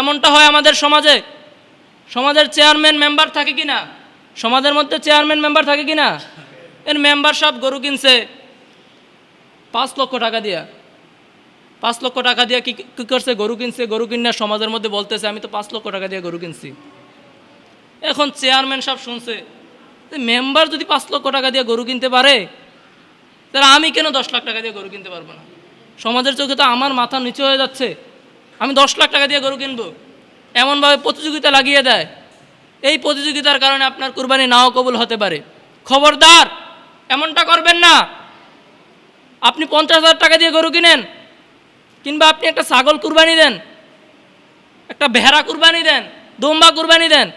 এমনটা হয় আমাদের সমাজে? সমাজের চেয়ারম্যান মেম্বার থাকে কি না? সমাজের মধ্যে চেয়ারম্যান মেম্বার থাকে কি না? এর মেম্বার সব গরু কিনছে। পাঁচ লক্ষ টাকা দিয়া। পাঁচ লক্ষ টাকা দিয়ে কি করছে? গরু কিনছে, গরু কিনে সমাজের মধ্যে বলতেছে, আমি তো পাঁচ লক্ষ টাকা দিয়ে গরু কিনছি। এখন চেয়ারম্যান সব শুনছে মেম্বার যদি পাঁচ লক্ষ টাকা দিয়ে গরু কিনতে পারে, তাহলে আমি কেন দশ লাখ টাকা দিয়ে গরু কিনতে পারব না? সমাজের চোখে তো আমার মাথা নিচু হয়ে যাচ্ছে। আমি দশ লাখ টাকা দিয়ে গরু কিনবো। এমনভাবে প্রতিযোগিতা লাগিয়ে দেয়। এই প্রতিযোগিতার কারণে আপনার কুরবানি নাও কবুল হতে পারে। খবরদার, এমনটা করবেন না। আপনি পঞ্চাশ হাজার টাকা দিয়ে গরু কিনেন, কিংবা আপনি একটা ছাগল কুরবানি দেন, একটা ভেড়া কুরবানি দেন, দোম্বা কুরবানি দেন।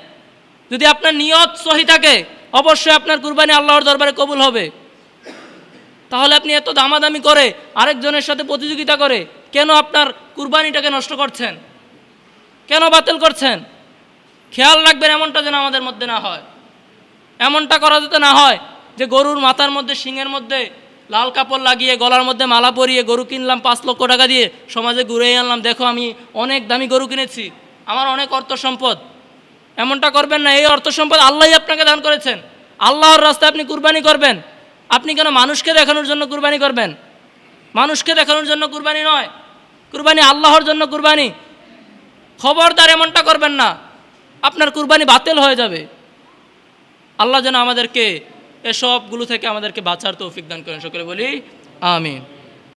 যদি আপনার নিয়ত সহি থাকে, অবশ্যই আপনার কুরবানি আল্লাহর দরবারে কবুল হবে। তাহলে আপনি এত দামাদামি করে আরেকজনের সাথে প্রতিযোগিতা করে কেন আপনার কুরবানিটাকে নষ্ট করছেন? কেন বাতিল করছেন? খেয়াল রাখবেন এমনটা যেন আমাদের মধ্যে না হয়। এমনটা করা যাতে না হয় যে গরুর মাথার মধ্যে শিংয়ের মধ্যে লাল কাপড় লাগিয়ে, গলার মধ্যে মালা পরিয়ে গরু কিনলাম, পাঁচ লক্ষ টাকা দিয়ে সমাজে ঘুরে আনলাম, দেখো আমি অনেক দামি গরু কিনেছি, আমার অনেক অর্থ সম্পদ। এমনটা করবেন না, এই অর্থ সম্পদ আল্লাহই আপনাকে দান করেছেন। আল্লাহর রাস্তায় আপনি কুরবানি করবেন। আপনি কেন মানুষকে দেখানোর জন্য কুরবানি করবেন? মানুষকে দেখানোর জন্য কুরবানি নয়। কুরবানি আল্লাহর জন্য কুরবানি। খবরদার এমনটা করবেন না। আপনার কুরবানি বাতিল হয়ে যাবে। আল্লাহ যেন আমাদেরকে এসবগুলো থেকে আমাদেরকে বাঁচার তৌফিক দান করেন। সকলে বলি, আমিন।